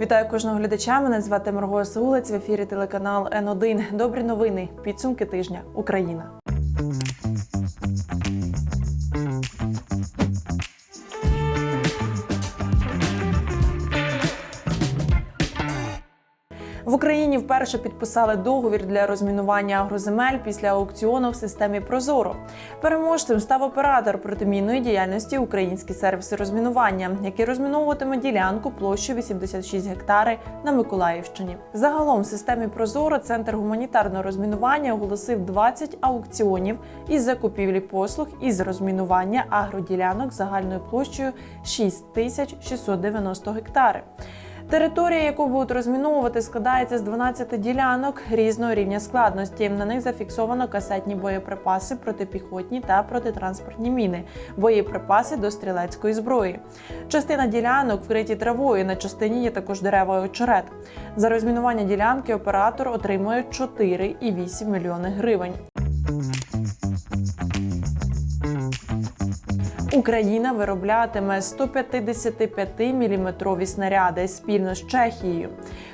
Вітаю кожного глядача. Мене звати Марго Сулець. В ефірі телеканал Н1. Добрі новини. Підсумки тижня. Україна. Вперше підписали договір для розмінування агроземель після аукціону в системі Прозоро. Переможцем став оператор протимінної діяльності Українські сервіси розмінування, який розміновуватиме ділянку площею 86 гектари на Миколаївщині. Загалом в системі Прозоро центр гуманітарного розмінування оголосив 20 аукціонів із закупівлі послуг із розмінування агроділянок загальною площею 6690 гектари. Територія, яку будуть розміновувати, складається з 12 ділянок різного рівня складності. На них зафіксовано касетні боєприпаси, протипіхотні та протитранспортні міни, боєприпаси до стрілецької зброї. Частина ділянок вкриті травою. На частині є також дерева і очерет. За розмінування ділянки оператор отримує 4,8 мільйони гривень. Україна вироблятиме 155-мм снаряди спільно з Чехією.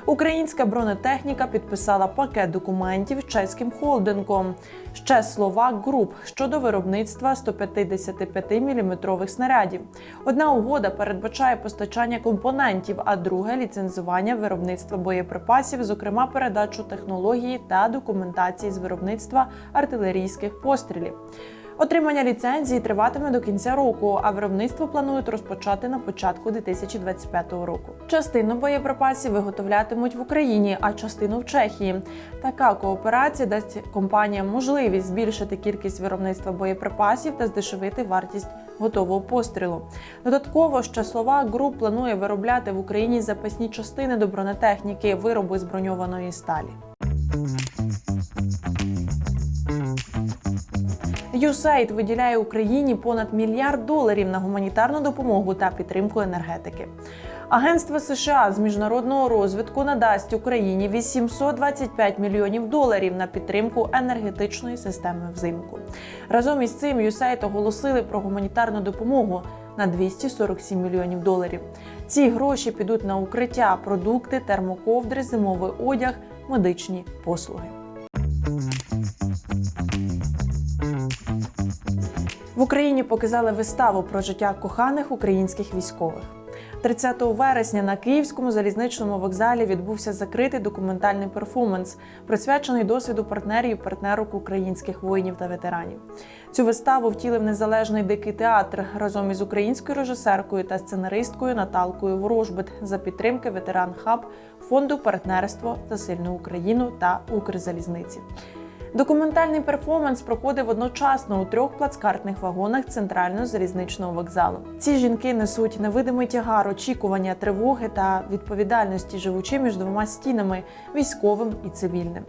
Українська бронетехніка підписала пакет документів з чеським холдингом. Ще Словак Груп щодо виробництва 155-мм снарядів. Одна угода передбачає постачання компонентів, а друга ліцензування виробництва боєприпасів, зокрема передачу технології та документації з виробництва артилерійських пострілів. Отримання ліцензії триватиме до кінця року, а виробництво планують розпочати на початку 2025 року. Частину боєприпасів виготовлятимуть в Україні, а частину в Чехії. Така кооперація дасть компаніям можливість збільшити кількість виробництва боєприпасів та здешевити вартість готового пострілу. Додатково ще слова груп планує виробляти в Україні запасні частини до бронетехніки, вироби з броньованої сталі. USAID виділяє Україні понад мільярд доларів на гуманітарну допомогу та підтримку енергетики. Агентство США з міжнародного розвитку надасть Україні 825 мільйонів доларів на підтримку енергетичної системи взимку. Разом із цим USAID оголосили про гуманітарну допомогу на 247 мільйонів доларів. Ці гроші підуть на укриття, продукти, термоковдри, зимовий одяг, медичні послуги. Україні показали виставу про життя коханих українських військових. 30 вересня на Київському залізничному вокзалі відбувся закритий документальний перформанс, присвячений досвіду партнерів партнерок українських воїнів та ветеранів. Цю виставу втілив незалежний дикий театр разом із українською режисеркою та сценаристкою Наталкою Ворожбит за підтримки ветеран Хаб фонду партнерство за сильну Україну та Укрзалізниці. Документальний перформанс проходив одночасно у трьох плацкартних вагонах центрального залізничного вокзалу. Ці жінки несуть невидимий тягар очікування, тривоги та відповідальності, живучи між двома стінами військовим і цивільним.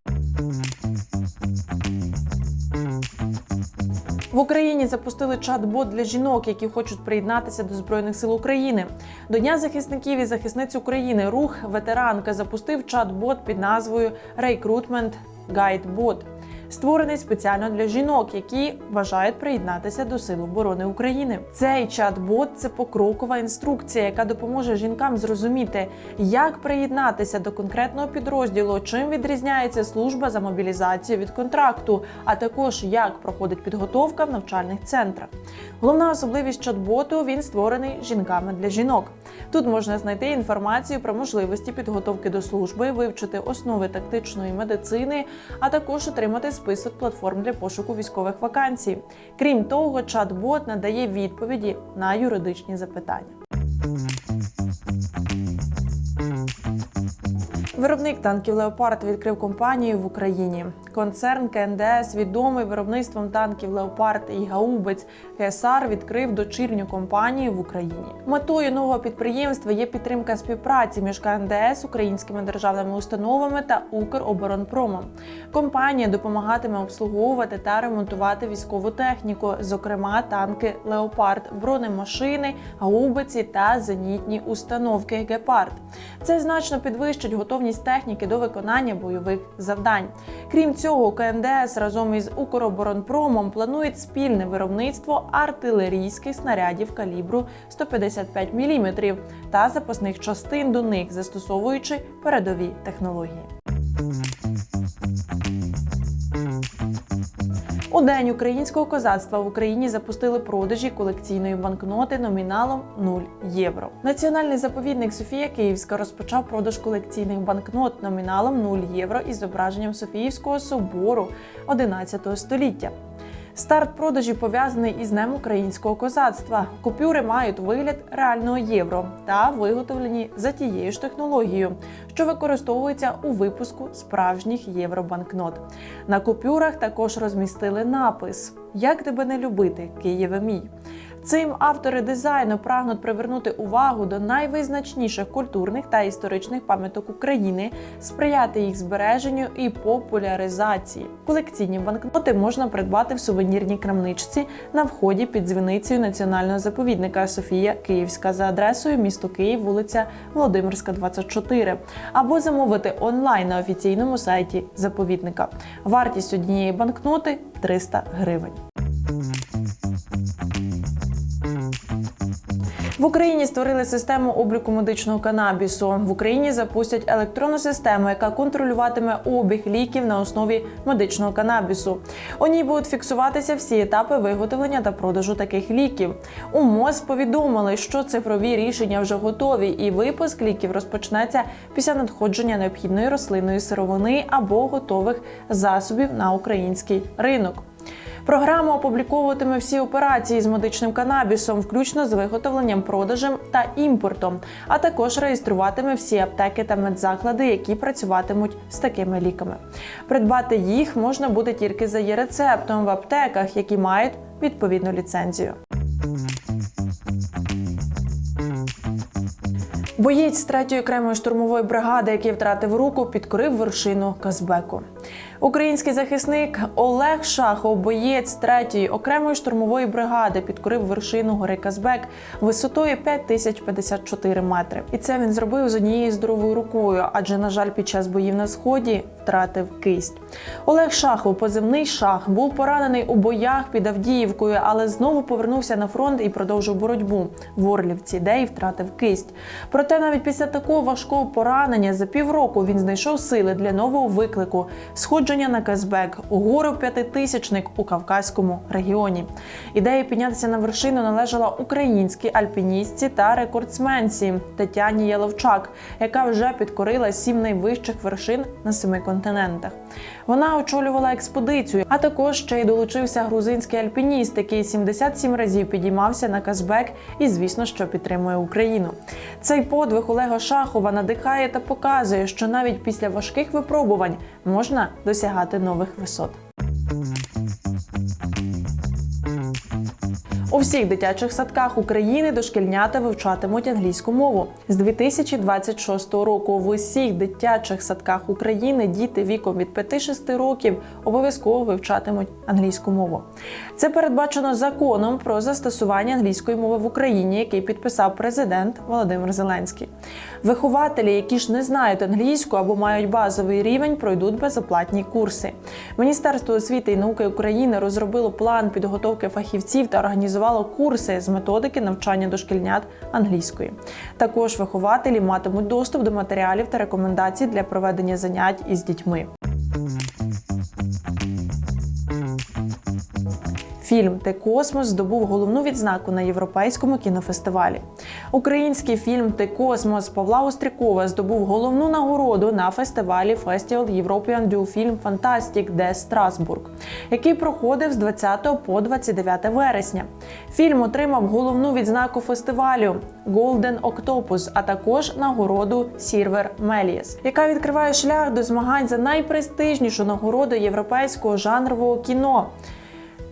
В Україні запустили чат-бот для жінок, які хочуть приєднатися до збройних сил України. До Дня захисників і захисниць України рух ветеранка запустив чат-бот під назвою Guide Bot створений спеціально для жінок, які бажають приєднатися до Сил оборони України. Цей чат-бот це покрокова інструкція, яка допоможе жінкам зрозуміти, як приєднатися до конкретного підрозділу, чим відрізняється служба за мобілізацію від контракту, а також як проходить підготовка в навчальних центрах. Головна особливість чат-боту він створений жінками для жінок. Тут можна знайти інформацію про можливості підготовки до служби, вивчити основи тактичної медицини, а також отримати список платформ для пошуку військових вакансій. Крім того, чат-бот надає відповіді на юридичні запитання. Виробник танків Леопард відкрив компанію в Україні. Концерн КНДС, відомий виробництвом танків Леопард і Гаубець КСАР, відкрив дочірню компанію в Україні. Метою нового підприємства є підтримка співпраці між КНДС, українськими державними установами та Укроборонпромом. Компанія допомагатиме обслуговувати та ремонтувати військову техніку, зокрема танки Леопард, бронемашини, гаубиці та зенітні установки Гепард. Це значно підвищить готовність техніки до виконання бойових завдань. Крім цього, цього КНДС разом із Укроборонпромом планують спільне виробництво артилерійських снарядів калібру 155 мм та запасних частин до них, застосовуючи передові технології. У день українського козацтва в Україні запустили продажі колекційної банкноти номіналом 0 євро. Національний заповідник Софія Київська розпочав продаж колекційних банкнот номіналом 0 євро із зображенням Софіївського собору 11 століття. Старт продажі пов'язаний із Днем українського козацтва. Купюри мають вигляд реального євро та виготовлені за тією ж технологією, що використовується у випуску справжніх євробанкнот. На купюрах також розмістили напис Як тебе не любити, Києве мій. Цим автори дизайну прагнуть привернути увагу до найвизначніших культурних та історичних пам'яток України, сприяти їх збереженню і популяризації. Колекційні банкноти можна придбати в сувенірній крамничці на вході під дзвіницею національного заповідника Софія Київська за адресою місто Київ, вулиця Володимирська, 24, або замовити онлайн на офіційному сайті заповідника. Вартість однієї банкноти 300 гривень. В Україні створили систему обліку медичного канабісу. В Україні запустять електронну систему, яка контролюватиме обіг ліків на основі медичного канабісу. У ній будуть фіксуватися всі етапи виготовлення та продажу таких ліків. У МОЗ повідомили, що цифрові рішення вже готові, і випуск ліків розпочнеться після надходження необхідної рослинної сировини або готових засобів на український ринок. Програма опубліковуватиме всі операції з медичним канабісом, включно з виготовленням, продажем та імпортом, а також реєструватиме всі аптеки та медзаклади, які працюватимуть з такими ліками. Придбати їх можна буде тільки за є рецептом в аптеках, які мають відповідну ліцензію. Боєць 3-ї окремої штурмової бригади, який втратив руку, підкорив вершину Казбеку. Український захисник Олег Шахов, боєць 3-ї окремої штурмової бригади, підкорив вершину гори Казбек висотою 5054 метри. І це він зробив з однією здоровою рукою, адже, на жаль, під час боїв на сході втратив кисть. Олег Шахов, позивний шах, був поранений у боях під Авдіївкою, але знову повернувся на фронт і продовжив боротьбу в Орлівці, де й втратив кисть. Проте навіть після такого важкого поранення за півроку він знайшов сили для нового виклику сходження на Казбек, гору п'ятитисячник у Кавказькому регіоні. Ідея піднятися на вершину належала українській альпіністці та рекордсменці Тетяні Яловчак, яка вже підкорила сім найвищих вершин на семи континентах. Вона очолювала експедицію, а також ще й долучився грузинський альпініст, який 77 разів підіймався на Казбек і, звісно, що підтримує Україну. Цей подвиг Олега Шахова надихає та показує, що навіть після важких випробувань можна досягати нових висот. У всіх дитячих садках України дошкільнята вивчатимуть англійську мову з 2026 року. В усіх дитячих садках України діти віком від 5-6 років обов'язково вивчатимуть англійську мову. Це передбачено законом про застосування англійської мови в Україні, який підписав президент Володимир Зеленський. Вихователі, які ж не знають англійську або мають базовий рівень, пройдуть безоплатні курси. Міністерство освіти і науки України розробило план підготовки фахівців та організувало курси з методики навчання дошкільнят англійської. Також вихователі матимуть доступ до матеріалів та рекомендацій для проведення занять із дітьми. Фільм Ти Космос здобув головну відзнаку на європейському кінофестивалі. Український фільм Ти Космос Павла Острікова здобув головну нагороду на фестивалі Festival European Dual Film Fantastic де Страсбург, який проходив з 20 по 29 вересня. Фільм отримав головну відзнаку фестивалю Golden Octopus, а також нагороду Silver Melies, яка відкриває шлях до змагань за найпрестижнішу нагороду європейського жанрового кіно.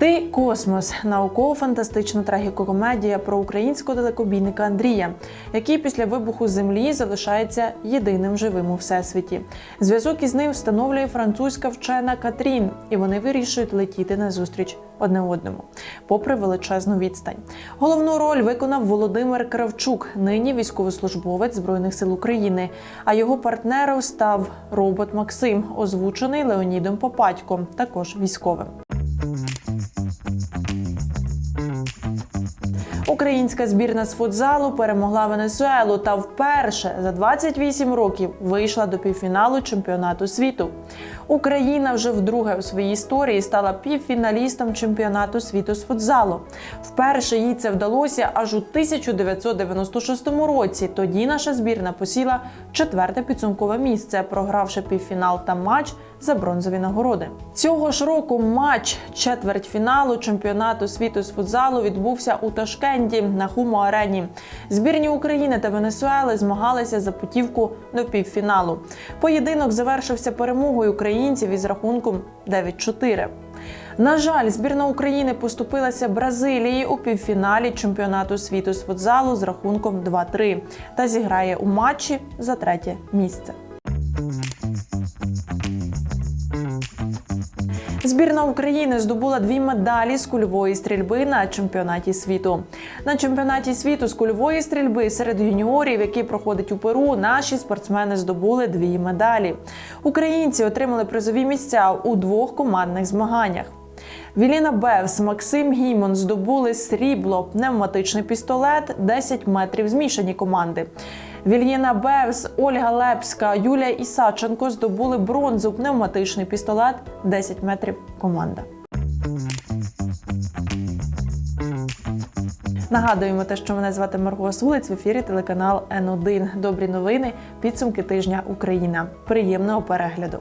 Ти космос науково-фантастична трагікомедія про українського далекобійника Андрія, який після вибуху землі залишається єдиним живим у всесвіті. Зв'язок із ним встановлює французька вчена Катрін, і вони вирішують летіти на зустріч одне одному, попри величезну відстань. Головну роль виконав Володимир Кравчук, нині військовослужбовець збройних сил України. А його партнером став робот Максим, озвучений Леонідом Попадьком, також військовим. Українська збірна з футзалу перемогла Венесуелу та вперше за 28 років вийшла до півфіналу чемпіонату світу. Україна вже вдруге у своїй історії стала півфіналістом чемпіонату світу з футзалу. Вперше їй це вдалося аж у 1996 році. Тоді наша збірна посіла четверте підсумкове місце, програвши півфінал та матч за бронзові нагороди. Цього ж року матч четвертьфіналу чемпіонату світу з футзалу відбувся у Ташкенті на Хумо Арені. Збірні України та Венесуели змагалися за путівку до півфіналу. Поєдинок завершився перемогою українців із рахунком 9-4. На жаль, збірна України поступилася Бразилії у півфіналі чемпіонату світу з футзалу з рахунком 2-3 та зіграє у матчі за третє місце. Збірна України здобула дві медалі з кульової стрільби на чемпіонаті світу. На чемпіонаті світу з кульової стрільби серед юніорів, який проходить у Перу, наші спортсмени здобули дві медалі. Українці отримали призові місця у двох командних змаганнях. Віліна Бевс, Максим Гімон здобули срібло, пневматичний пістолет, 10 метрів змішані команди. Вільєна Бевс, Ольга Лепська, Юлія Ісаченко здобули бронзу, пневматичний пістолет, 10 метрів команда. Нагадуємо те, що мене звати Марго Сулець в ефірі телеканал Н1. Добрі новини, підсумки тижня Україна. Приємного перегляду.